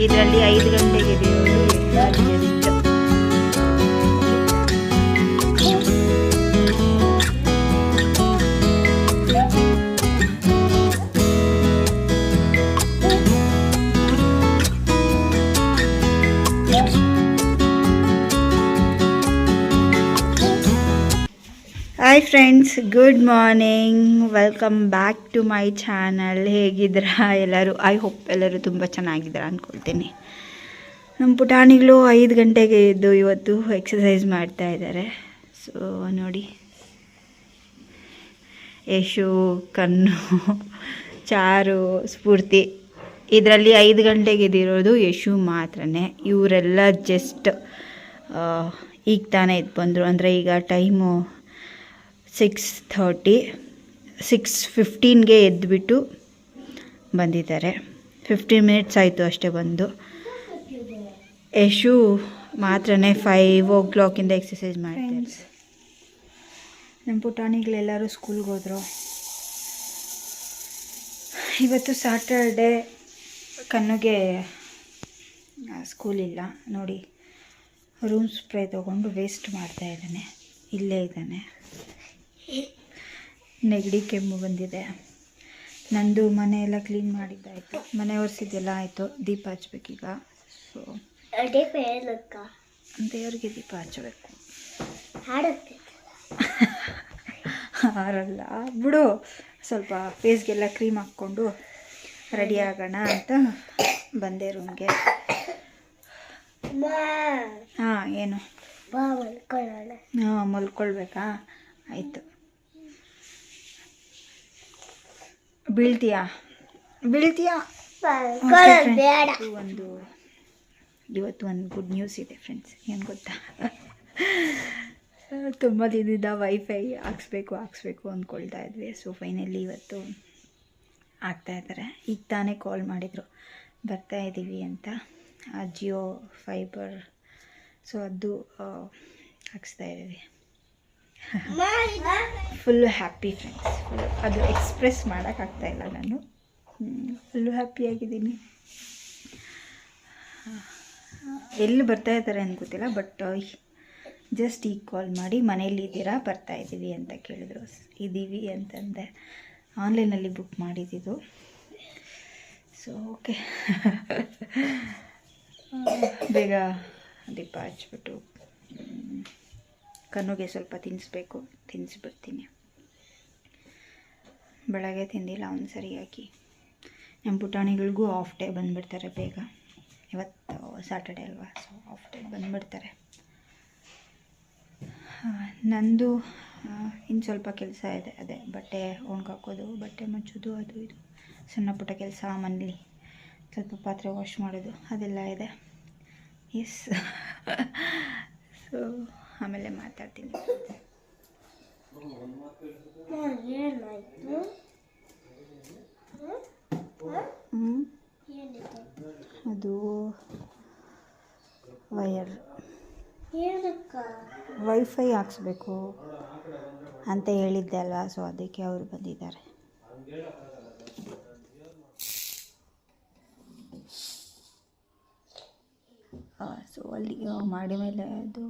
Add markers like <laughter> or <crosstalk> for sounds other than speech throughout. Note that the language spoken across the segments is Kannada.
ಇದರಲ್ಲಿ ಐದು ಗಂಟೆಗೆ hi friends good morning welcome back to my channel ಹೇಗಿದ್ದೀರಾ? ಎಲ್ಲರೂ ಐ ಹೋಪ್ ಎಲ್ಲರೂ ತುಂಬ ಚೆನ್ನಾಗಿದ್ದೀರಾ ಅಂದ್ಕೊಳ್ತೀನಿ ನಮ್ಮ ಪುಟಾಣಿಗಳು ಐದು ಗಂಟೆಗೆ ಇದ್ದು ಇವತ್ತು ಎಕ್ಸಸೈಸ್ ಮಾಡ್ತಾ ಇದ್ದಾರೆ ಸೊ ನೋಡಿ. ಯಶು ಕಣ್ಣು, ಚಾರು, ಸ್ಫೂರ್ತಿ. ಇದರಲ್ಲಿ ಐದು ಗಂಟೆಗೆ ಇದ್ದಿರೋದು ಯಶು ಮಾತ್ರನೇ. ಇವರೆಲ್ಲ ಜಸ್ಟ್ ಈಗ ತಾನೇ ಇದು ಬಂದರು. ಅಂದರೆ ಈಗ ಟೈಮು ಸಿಕ್ಸ್ ಥರ್ಟಿ ಸಿಕ್ಸ್ ಫಿಫ್ಟೀನ್ಗೆ ಎದ್ದುಬಿಟ್ಟು ಬಂದಿದ್ದಾರೆ. ಫಿಫ್ಟೀನ್ ಮಿನಿಟ್ಸ್ ಆಯಿತು ಅಷ್ಟೇ ಬಂದು. ಯಶು ಮಾತ್ರ ಫೈವ್ ಓ ಕ್ಲಾಕಿಂದ ಎಕ್ಸಸೈಸ್ ಮಾಡ್ತಾರೆ ನಮ್ಮ ಪುಟಾಣಿಗಳೆಲ್ಲರೂ ಸ್ಕೂಲ್ಗೆ ಹೋದರು. ಇವತ್ತು ಸ್ಯಾಟರ್ಡೇ ಕಣ್ಣುಗೆ ಸ್ಕೂಲ್ ಇಲ್ಲ. ನೋಡಿ ರೂಮ್ ಸ್ಪ್ರೇ ತೊಗೊಂಡು ವೇಸ್ಟ್ ಮಾಡ್ತಾ ಇದ್ದಾನೆ. ಇಲ್ಲೇ ಇದ್ದಾನೆ. ನೆಗಡಿ ಕೆಮ್ಮು ಬಂದಿದೆ. ನಂದು ಮನೆ ಎಲ್ಲ ಕ್ಲೀನ್ ಮಾಡಿದ್ದಾಯ್ತು. ಮನೆ ಒರೆಸಿದ್ದೆಲ್ಲ ಆಯಿತು. ದೀಪ ಹಚ್ಬೇಕೀಗ. ಸೊ ದೇವ್ರಿಗೆ ದೀಪ ಹಚ್ಚಬೇಕು <laughs> ಹಾರಲ್ಲ. ಬಿಡು. ಸ್ವಲ್ಪ ಫೇಸ್ಗೆಲ್ಲ ಕ್ರೀಮ್ ಹಾಕ್ಕೊಂಡು ರೆಡಿ ಆಗೋಣ ಅಂತ ಬಂದೆ ರೂಮ್ಗೆ. ಹಾಂ ಏನು? ಹಾಂ ಮಲ್ಕೊಳ್ಬೇಕಾ? ಆಯಿತು. ಬೀಳ್ತೀಯಾ? ಬೀಳ್ತೀಯಾ? ಒಂದು ಇವತ್ತು ಒಂದು ಗುಡ್ ನ್ಯೂಸ್ ಇದೆ ಫ್ರೆಂಡ್ಸ್ ಏನು ಗೊತ್ತಾ? <laughs> ತುಂಬ ದಿನದಿಂದ ವೈಫೈ ಹಾಕ್ಸ್ಬೇಕು ಹಾಕ್ಸ್ಬೇಕು ಅಂದ್ಕೊಳ್ತಾ ಇದ್ವಿ. ಸೊ ಫೈನಲಿ ಇವತ್ತು ಆಗ್ತಾ ಇದ್ದಾರೆ. ಈಗ ತಾನೇ ಕಾಲ್ ಮಾಡಿದರು. ಬರ್ತಾ ಇದ್ದೀವಿ ಅಂತ. ಆ ಜಿಯೋ ಫೈಬರ್ ಸೊ ಅದು ಹಾಕ್ಸ್ತಾ ಇದ್ದೀವಿ ಫುಲ್ಲು ಹ್ಯಾಪಿ ಫ್ರೆಂಡ್ಸ್ ಫುಲ್ ಅದು ಎಕ್ಸ್ಪ್ರೆಸ್ ಮಾಡೋಕ್ಕಾಗ್ತಾ ಇಲ್ಲ ನಾನು. ಫುಲ್ಲು ಹ್ಯಾಪಿಯಾಗಿದ್ದೀನಿ ಎಲ್ಲಿ ಬರ್ತಾ ಇದ್ದಾರೆ ಅಂತ ಗೊತ್ತಿಲ್ಲ ಬಟ್ ಜಸ್ಟ್ ಈಗ ಕಾಲ್ ಮಾಡಿ ಮನೇಲಿ ಇದ್ದೀರಾ, ಬರ್ತಾ ಇದ್ದೀವಿ ಅಂತ ಕೇಳಿದ್ರು. ಇದ್ದೀವಿ ಅಂತಂದೆ. ಆನ್ಲೈನಲ್ಲಿ ಬುಕ್ ಮಾಡಿದ್ದಿದ್ದು ಸೊ ಓಕೆ ಬೇಗ ದೀಪ ಹಚ್ಬಿಟ್ಟು ಕಣ್ಣುಗೆ ಸ್ವಲ್ಪ ತಿನ್ನಿಸ್ಬೇಕು, ತಿನ್ನಿಸ್ಬಿಡ್ತೀನಿ. ಬೆಳಗ್ಗೆ ತಿಂದಿಲ್ಲ, ಅವನು ಸರಿಯಾಗಿ. ನಮ್ಮ ಪುಟಾಣಿಗಳಿಗೂ ಆಫ್ ಡೇ ಬಂದುಬಿಡ್ತಾರೆ ಬೇಗ. ಇವತ್ತು ಸ್ಯಾಟರ್ಡೆ ಅಲ್ವಾ ಸೊ ಆಫ್ ಡೇ ಬಂದುಬಿಡ್ತಾರೆ. ನಂದು ಇನ್ನು ಸ್ವಲ್ಪ ಕೆಲಸ ಇದೆ, ಅದೇ ಬಟ್ಟೆ ಒಣಗಾಕೋದು ಬಟ್ಟೆ ಮುಚ್ಚೋದು, ಅದು ಇದು. ಸಣ್ಣ ಪುಟ್ಟ ಕೆಲಸ, ಮನೇಲಿ ಸ್ವಲ್ಪ ಪಾತ್ರೆ ವಾಶ್ ಮಾಡೋದು, ಅದೆಲ್ಲ ಇದೆ. ಎಸ್ ಸೊ <laughs> ಆಮೇಲೆ ಮಾತಾಡ್ತೀನಿ. ಅದು ವಯರ್ ವೈಫೈ ಹಾಕ್ಸ್ಬೇಕು ಅಂತ ಹೇಳಿದ್ದೆ ಅಲ್ವಾ? ಸೊ ಅದಕ್ಕೆ ಅವರು ಬಂದಿದ್ದಾರೆ. ಸೊ ಅಲ್ಲಿ ಮಾಡಿ ಮೇಲೆ ಅದು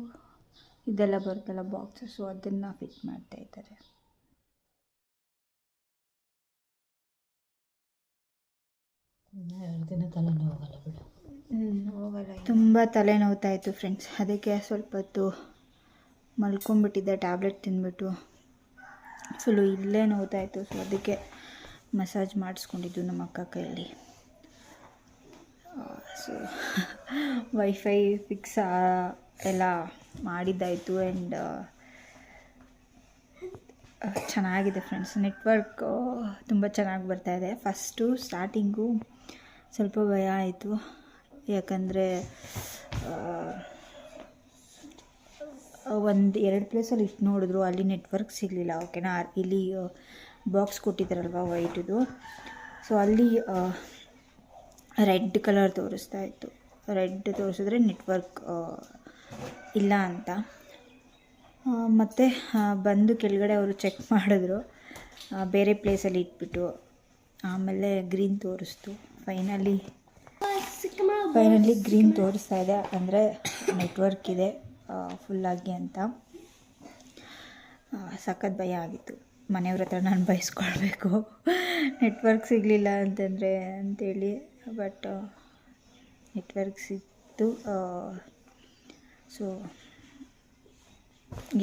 ಇದೆಲ್ಲ ಬರುತ್ತಲ್ಲ ಬಾಕ್ಸಸ್ಸು ಸೊ ಅದನ್ನು ಫಿಟ್ ಮಾಡ್ತಾ ಇದ್ದಾರೆ. ಹೋಗಲ್ಲ ತುಂಬ ತಲೆನೋವ್ತಾ ಇತ್ತು ಫ್ರೆಂಡ್ಸ್ ಅದಕ್ಕೆ ಸ್ವಲ್ಪ ಹೊತ್ತು ಮಲ್ಕೊಂಡ್ಬಿಟ್ಟಿದ್ದೆ ಟ್ಯಾಬ್ಲೆಟ್ ತಿಂದ್ಬಿಟ್ಟು. ಫುಲ್ಲು ಇಲ್ಲೇ ನೋವ್ತಾ ಇತ್ತು ಸೊ ಅದಕ್ಕೆ ಮಸಾಜ್ ಮಾಡಿಸ್ಕೊಂಡಿದ್ದು ನಮ್ಮ ಅಕ್ಕ ಕೈಯಲ್ಲಿ. ಸೊ ವೈಫೈ ಫಿಕ್ಸ್ ಎಲ್ಲ ಮಾಡಿದ್ದಾಯಿತು ಆ್ಯಂಡ್ ಚೆನ್ನಾಗಿದೆ ಫ್ರೆಂಡ್ಸ್ ನೆಟ್ವರ್ಕ್ ತುಂಬ ಚೆನ್ನಾಗಿ ಬರ್ತಾ ಇದೆ. ಫಸ್ಟು ಸ್ಟಾರ್ಟಿಂಗು ಸ್ವಲ್ಪ ಭಯ ಆಯಿತು. ಯಾಕಂದರೆ ಒಂದು ಎರಡು ಪ್ಲೇಸಲ್ಲಿ ಇಟ್ಟು ನೋಡಿದ್ರು, ಅಲ್ಲಿ ನೆಟ್ವರ್ಕ್ ಸಿಗಲಿಲ್ಲ. ಓಕೆನಾ ಇಲ್ಲಿ ಬಾಕ್ಸ್ ಕೊಟ್ಟಿದ್ದಾರಲ್ವ ವೈಟದು ಸೊ ಅಲ್ಲಿ ರೆಡ್ ಕಲರ್ ತೋರಿಸ್ತಾ ಇತ್ತು. ರೆಡ್ ತೋರಿಸಿದ್ರೆ ನೆಟ್ವರ್ಕ್ ಇಲ್ಲ ಅಂತ. ಮತ್ತು ಬಂದು ಕೆಳಗಡೆ ಅವರು ಚೆಕ್ ಮಾಡಿದ್ರು. ಬೇರೆ ಪ್ಲೇಸಲ್ಲಿ ಇಟ್ಬಿಟ್ಟು, ಆಮೇಲೆ ಗ್ರೀನ್ ತೋರಿಸ್ತು. ಫೈನಲಿ ಫೈನಲಿ ಗ್ರೀನ್ ತೋರಿಸ್ತಾ ಇದೆ. ಅಂದರೆ ನೆಟ್ವರ್ಕ್ ಇದೆ ಫುಲ್ಲಾಗಿ ಅಂತ. ಸಖತ್ ಭಯ ಆಗಿತ್ತು. ಮನೆಯವ್ರ ಹತ್ರ ನಾನು ಬಯಸ್ಕೊಳ್ಬೇಕು. ನೆಟ್ವರ್ಕ್ ಸಿಗಲಿಲ್ಲ ಅಂತಂದರೆ, ಅಂತೇಳಿ. ಬಟ್ ನೆಟ್ವರ್ಕ್ ಸಿಕ್ತು. ಸೊ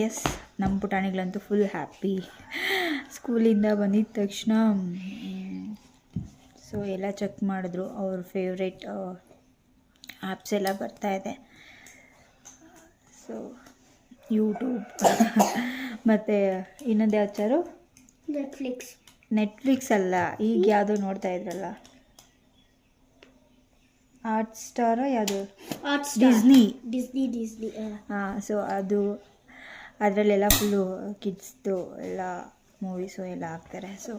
ಎಸ್ ನಮ್ಮ ಪುಟಾಣಿಗಳಂತೂ ಫುಲ್ ಹ್ಯಾಪಿ ಸ್ಕೂಲಿಂದ ಬಂದಿದ್ದ ತಕ್ಷಣ ಸೊ ಎಲ್ಲ ಚೆಕ್ ಮಾಡಿದ್ರು. ಅವ್ರ ಫೇವ್ರೇಟ್ ಆ್ಯಪ್ಸ್ ಎಲ್ಲ ಬರ್ತಾ ಇದೆ. ಸೊ ಯೂಟ್ಯೂಬ್ <laughs> ಮತ್ತು ಇನ್ನೊಂದು ಯಾವ ಚಾರು? ನೆಟ್ಫ್ಲಿಕ್ಸ್ ನೆಟ್ಫ್ಲಿಕ್ಸ್ ಅಲ್ಲ ಈಗ ಯಾವುದೋ ನೋಡ್ತಾ ಇದ್ರಲ್ಲ. ಹಾಟ್ ಸ್ಟಾರ್ ಯಾವುದು? ಡಿಸ್ನಿ ಡಿಸ್ನಿ ಡಿಸ್ನಿ ಹಾಂ ಸೊ ಅದು ಅದರಲ್ಲೆಲ್ಲ ಫುಲ್ಲು ಕಿಡ್ಸ್ದು ಎಲ್ಲ ಮೂವೀಸು ಎಲ್ಲ ಹಾಕ್ತಾರೆ. ಸೊ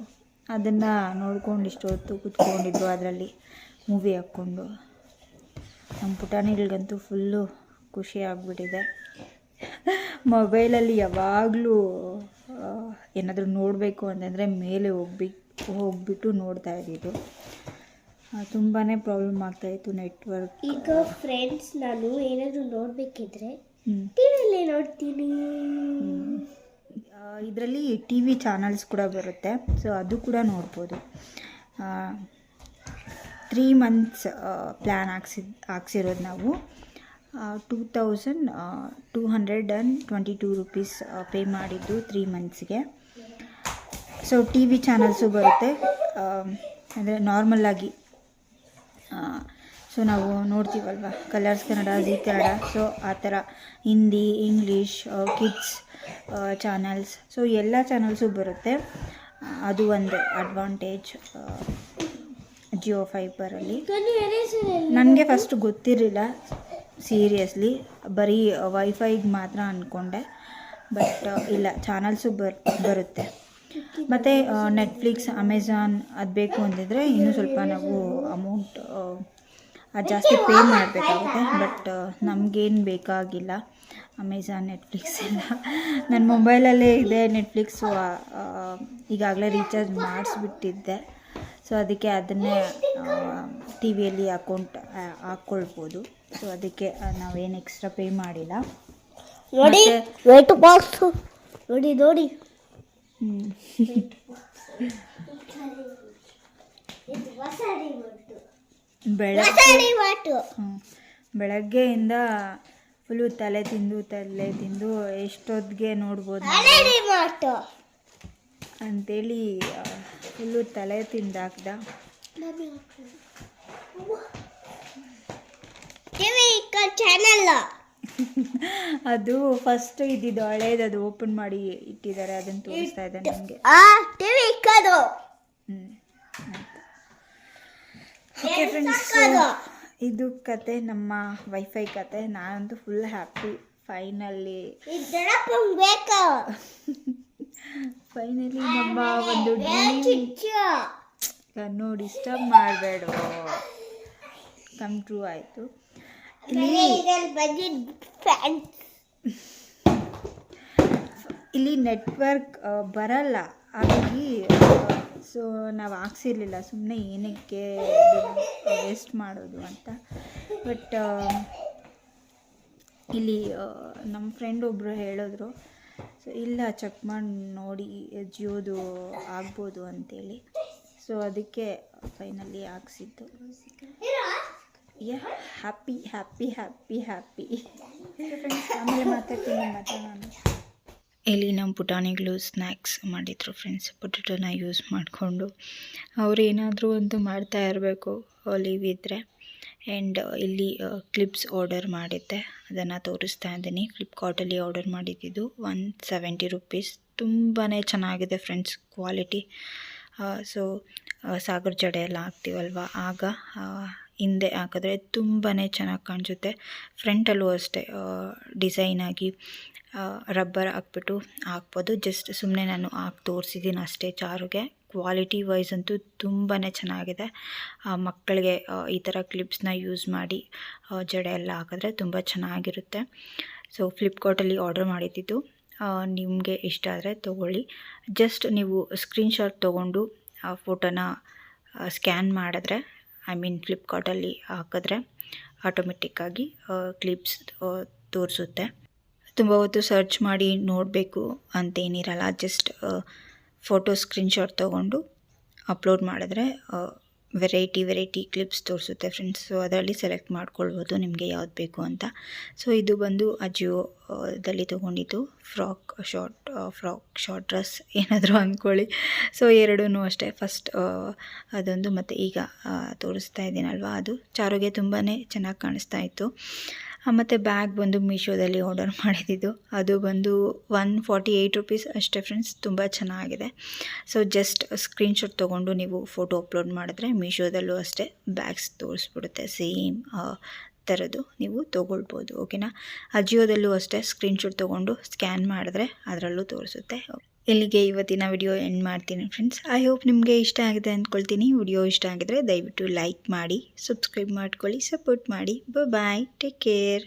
ಅದನ್ನು ನೋಡ್ಕೊಂಡು ಇಷ್ಟೊತ್ತು ಕುತ್ಕೊಂಡಿದ್ದು ಅದರಲ್ಲಿ ಮೂವಿ ಹಾಕ್ಕೊಂಡು. ನಮ್ಮ ಪುಟಾಣಿಗಳಿಗಂತೂ ಫುಲ್ಲು ಖುಷಿ ಆಗಿಬಿಟ್ಟಿದೆ. ಮೊಬೈಲಲ್ಲಿ ಯಾವಾಗಲೂ ಏನಾದರೂ ನೋಡಬೇಕು ಅಂತಂದರೆ ಮೇಲೆ ಹೋಗ್ಬಿಟ್ಟು ಹೋಗ್ಬಿಟ್ಟು ನೋಡ್ತಾ ಇದ್ದಿದ್ದು ತುಂಬಾ ಪ್ರಾಬ್ಲಮ್ ಆಗ್ತಾಯಿತ್ತು ನೆಟ್ವರ್ಕ್ ಈಗ ಫ್ರೆಂಡ್ಸ್ ನಾನು ಏನಾದರೂ ನೋಡಬೇಕಿದ್ರೆ ಟಿವಿಯಲ್ಲಿ ನೋಡ್ತೀನಿ. ಇದರಲ್ಲಿ ಟಿ ವಿ ಚಾನಲ್ಸ್ ಕೂಡ ಬರುತ್ತೆ ಸೊ ಅದು ಕೂಡ ನೋಡ್ಬೋದು. ತ್ರೀ ಮಂತ್ಸ್ ಪ್ಲ್ಯಾನ್ ಹಾಕ್ಸಿದ್ ಹಾಕ್ಸಿರೋದು ನಾವು. Two thousand two hundred and twenty two rupees pay ಮಾಡಿದ್ದು ತ್ರೀ ಮಂತ್ಸ್ಗೆ ಸೊ ಟಿ ವಿ ಚಾನಲ್ಸು ಬರುತ್ತೆ. ಅಂದರೆ ನಾರ್ಮಲ್ಲಾಗಿ ಸೊ ನಾವು ನೋಡ್ತೀವಲ್ವ? Colors Kannada Zee Kannada so ಆ ಥರ Hindi English kids channels so ಎಲ್ಲ ಚಾನಲ್ಸು ಬರುತ್ತೆ. ಅದು ಒಂದು ಅಡ್ವಾಂಟೇಜ್ ಜಿಯೋ ಫೈಬರಲ್ಲಿ ನನಗೆ ಫಸ್ಟ್ ಗೊತ್ತಿರಲಿಲ್ಲ ಸೀರಿಯಸ್ಲಿ ಬರೀ ವೈಫೈಗೆ ಮಾತ್ರ ಅಂದ್ಕೊಂಡೆ ಬಟ್ ಇಲ್ಲ ಚಾನಲ್ಸು ಬರ್, ಬರುತ್ತೆ. ಮತ್ತು ನೆಟ್ಫ್ಲಿಕ್ಸ್ ಅಮೆಝಾನ್ ಅದು ಬೇಕು ಅಂತಿದ್ರೆ ಇನ್ನೂ ಸ್ವಲ್ಪ ನಾವು ಅಮೌಂಟ್ ಅದು ಜಾಸ್ತಿ ಪೇ ಮಾಡಬೇಕಾಗುತ್ತೆ. ಬಟ್ ನಮಗೇನು ಬೇಕಾಗಿಲ್ಲ ಅಮೆಝಾನ್ ನೆಟ್ಫ್ಲಿಕ್ಸ್ ಎಲ್ಲ. ನನ್ನ ಮೊಬೈಲಲ್ಲೇ ಇದೆ ನೆಟ್ಫ್ಲಿಕ್ಸು ಈಗಾಗಲೇ ರೀಚಾರ್ಜ್ ಮಾಡಿಸ್ಬಿಟ್ಟಿದ್ದೆ. ಸೊ ಅದಕ್ಕೆ ಅದನ್ನೇ ಟಿ ವಿಯಲ್ಲಿ ಅಕೌಂಟ್ ಹಾಕ್ಕೊಳ್ಬೋದು ಸೊ ಅದಕ್ಕೆ ನಾವೇನು ಎಕ್ಸ್ಟ್ರಾ ಪೇ ಮಾಡಿಲ್ಲ. ನೋಡಿ ನೋಡಿ ನೋಡಿ. ಬೆಳಗ್ಗೆ. ಬೆಳಗ್ಗೆಯಿಂದ ಫುಲ್ಲು ತಲೆ ತಿಂದು ತಲೆ ತಿಂದು ಎಷ್ಟೊತ್ತಿಗೆ ನೋಡ್ಬೋದು ಅಂತೇಳಿ ಫುಲ್ಲು ತಲೆ ತಿಂದಾಕ್ದ. ಚಾನಲ್ ಅದು ಫಸ್ಟ್ ಇದ್ದಿದ್ದು ಹಳೇದು ಅದು ಓಪನ್ ಮಾಡಿ ಇಟ್ಟಿದ್ದಾರೆ ಅದನ್ನು ತೋರಿಸ್ತಾ ಇದೆ ನಮಗೆ. ಓಕೆ ಫ್ರೆಂಡ್ಸ್ ಇದು ಕತೆ ನಮ್ಮ ವೈಫೈ ಕತೆ. ನಾನಂತೂ ಫುಲ್ ಹ್ಯಾಪಿ ಬೇಕು. ಫೈನಲಿ ನಮ್ಮ ಒಂದು ನೋಡಿ ಡಿಸ್ಟರ್ಬ್ ಮಾಡಬೇಡ ಕಮ್ ಟ್ರೂ ಆಯಿತು. ಇಲ್ಲಿ ಇಲ್ಲಿ ನೆಟ್ವರ್ಕ್ ಬರಲ್ಲ. ಹಾಗಾಗಿ ಸೊ ನಾವು ಹಾಕ್ಸಿರ್ಲಿಲ್ಲ. ಸುಮ್ಮನೆ ಏನಕ್ಕೆ ವೇಸ್ಟ್ ಮಾಡೋದು ಅಂತ. ಬಟ್ ಇಲ್ಲಿ ನಮ್ಮ ಫ್ರೆಂಡ್ ಒಬ್ಬರು ಹೇಳಿದ್ರು ಸೊ ಇಲ್ಲ ಚೆಕ್ ಮಾಡಿ ನೋಡಿ ಜಿಯೋದು ಆಗ್ಬೋದು ಅಂತೇಳಿ. ಸೊ ಅದಕ್ಕೆ finally ಹಾಕ್ಸಿದ್ದು. Yeah happy happy happy happy ಆಮೇಲೆ ಮಾತಾಡ್ತೀನಿ ಮತ್ತೆ ನಾನು ಇಲ್ಲಿ ನಮ್ಮ ಪುಟಾಣಿಗಳು ಸ್ನ್ಯಾಕ್ಸ್ ಮಾಡಿದರು ಫ್ರೆಂಡ್ಸ್ ಪೊಟೆಟೋನ ಯೂಸ್ ಮಾಡಿಕೊಂಡು ಅವ್ರು ಏನಾದರೂ ಒಂದು ಮಾಡ್ತಾ ಇರಬೇಕು ಲೀವ್ ಇದ್ದರೆ ಆ್ಯಂಡ್ ಇಲ್ಲಿ ಕ್ಲಿಪ್ಸ್ ಆರ್ಡರ್ ಮಾಡಿದ್ದೆ. ಅದನ್ನು ತೋರಿಸ್ತಾ ಇದ್ದೀನಿ. ಫ್ಲಿಪ್ಕಾರ್ಟಲ್ಲಿ ಆರ್ಡರ್ ಮಾಡಿದ್ದಿದ್ದು ಒನ್ ಸೆವೆಂಟಿ ರುಪೀಸ್ ತುಂಬಾ ಚೆನ್ನಾಗಿದೆ ಫ್ರೆಂಡ್ಸ್ ಕ್ವಾಲಿಟಿ ಸೊ ಸಾಗರ ಜಡೆ ಎಲ್ಲ ಹಾಕ್ತೀವಲ್ವ? ಆಗ ಆ, ಹಿಂದೆ ಹಾಕಿದ್ರೆ ತುಂಬಾ ಚೆನ್ನಾಗಿ ಕಾಣಿಸುತ್ತೆ. ಫ್ರಂಟಲ್ಲೂ ಅಷ್ಟೇ ಡಿಸೈನಾಗಿ ರಬ್ಬರ್ ಹಾಕ್ಬಿಟ್ಟು ಹಾಕ್ಬೋದು. ಜಸ್ಟ್ ಸುಮ್ಮನೆ ನಾನು ಹಾಕಿ ತೋರಿಸಿದ್ದೀನಿ ಅಷ್ಟೇ ಚಾರುಗೆ. ಕ್ವಾಲಿಟಿ ವೈಸ್ ಅಂತೂ ತುಂಬಾ ಚೆನ್ನಾಗಿದೆ. ಮಕ್ಕಳಿಗೆ ಈ ಥರ ಕ್ಲಿಪ್ಸ್ನ ಯೂಸ್ ಮಾಡಿ ಜಡೆ ಎಲ್ಲ ಹಾಕಿದ್ರೆ ತುಂಬ ಚೆನ್ನಾಗಿರುತ್ತೆ. ಸೊ ಫ್ಲಿಪ್ಕಾರ್ಟಲ್ಲಿ ಆರ್ಡರ್ ಮಾಡಿದ್ದಿದ್ದು ನಿಮಗೆ ಇಷ್ಟ ಆದರೆ ತೊಗೊಳ್ಳಿ. ಜಸ್ಟ್ ನೀವು ಸ್ಕ್ರೀನ್ಶಾಟ್ ತೊಗೊಂಡು, ಆ ಫೋಟೋನ ಸ್ಕ್ಯಾನ್ ಮಾಡಿದ್ರೆ ಐ ಮೀನ್ ಫ್ಲಿಪ್ಕಾರ್ಟಲ್ಲಿ ಹಾಕಿದ್ರೆ ಆಟೋಮೆಟಿಕ್ಕಾಗಿ ಕ್ಲಿಪ್ಸ್ ತೋರಿಸುತ್ತೆ. ತುಂಬ ಹೊತ್ತು ಸರ್ಚ್ ಮಾಡಿ ನೋಡಬೇಕು ಅಂತೇನಿರಲ್ಲ ಜಸ್ಟ್ ಫೋಟೋ ಸ್ಕ್ರೀನ್ಶಾಟ್ ತೊಗೊಂಡು ಅಪ್ಲೋಡ್ ಮಾಡಿದ್ರೆ ವೆರೈಟಿ ವೆರೈಟಿ ಕ್ಲಿಪ್ಸ್ ತೋರಿಸುತ್ತೆ ಫ್ರೆಂಡ್ಸ್ ಸೊ ಅದರಲ್ಲಿ ಸೆಲೆಕ್ಟ್ ಮಾಡ್ಕೊಳ್ಬೋದು ನಿಮಗೆ ಯಾವ್ದು ಬೇಕು ಅಂತ. ಸೊ ಇದು ಬಂದು ಅಜಿಯೋದಲ್ಲಿ ತೊಗೊಂಡಿದ್ದು. Frock short frock short dress <laughs> ಏನಾದರೂ ಅಂದ್ಕೊಳ್ಳಿ ಸೊ ಎರಡೂ ಅಷ್ಟೇ. ಫಸ್ಟ್ ಅದೊಂದು ಮತ್ತು ಈಗ ತೋರಿಸ್ತಾ ಇದ್ದೀನಲ್ವ ಅದು. ಚಾರೋಗೆ ತುಂಬಾ ಚೆನ್ನಾಗಿ ಕಾಣಿಸ್ತಾ ಇತ್ತು. ಮತ್ತು ಬ್ಯಾಗ್ ಬಂದು ಮೀಶೋದಲ್ಲಿ ಆರ್ಡರ್ ಮಾಡಿದ್ದು. ಅದು ಬಂದು ಒನ್ ಫಾರ್ಟಿ ಏಯ್ಟ್ ರುಪೀಸ್ ಅಷ್ಟೇ ಫ್ರೆಂಡ್ಸ್ ತುಂಬ ಚೆನ್ನಾಗಿದೆ. ಸೊ ಜಸ್ಟ್ ಸ್ಕ್ರೀನ್ಶಾಟ್ ತೊಗೊಂಡು ನೀವು ಫೋಟೋ ಅಪ್ಲೋಡ್ ಮಾಡಿದ್ರೆ ಮೀಶೋದಲ್ಲೂ ಅಷ್ಟೇ ಬ್ಯಾಗ್ಸ್ ತೋರಿಸ್ಬಿಡುತ್ತೆ. ಸೇಮ್ ಥರದ್ದು ನೀವು ತೊಗೊಳ್ಬೋದು ಓಕೆನಾ ಅಜಿಯೋದಲ್ಲೂ ಅಷ್ಟೇ ಸ್ಕ್ರೀನ್ಶಾಟ್ ತೊಗೊಂಡು ಸ್ಕ್ಯಾನ್ ಮಾಡಿದ್ರೆ ಅದರಲ್ಲೂ ತೋರಿಸುತ್ತೆ ಇಲ್ಲಿಗೆ ಇವತ್ತಿನ ವಿಡಿಯೋ ಎಂಡ್ ಮಾಡ್ತೀನಿ ಫ್ರೆಂಡ್ಸ್ ಐ ಹೋಪ್ ನಿಮಗೆ ಇಷ್ಟ ಆಗಿದೆ ಅಂದ್ಕೊಳ್ತೀನಿ. ವಿಡಿಯೋ ಇಷ್ಟ ಆಗಿದ್ರೆ ದಯವಿಟ್ಟು ಲೈಕ್ ಮಾಡಿ ಸಬ್ಸ್ಕ್ರೈಬ್ ಮಾಡ್ಕೊಳ್ಳಿ ಸಪೋರ್ಟ್ ಮಾಡಿ. Bye take care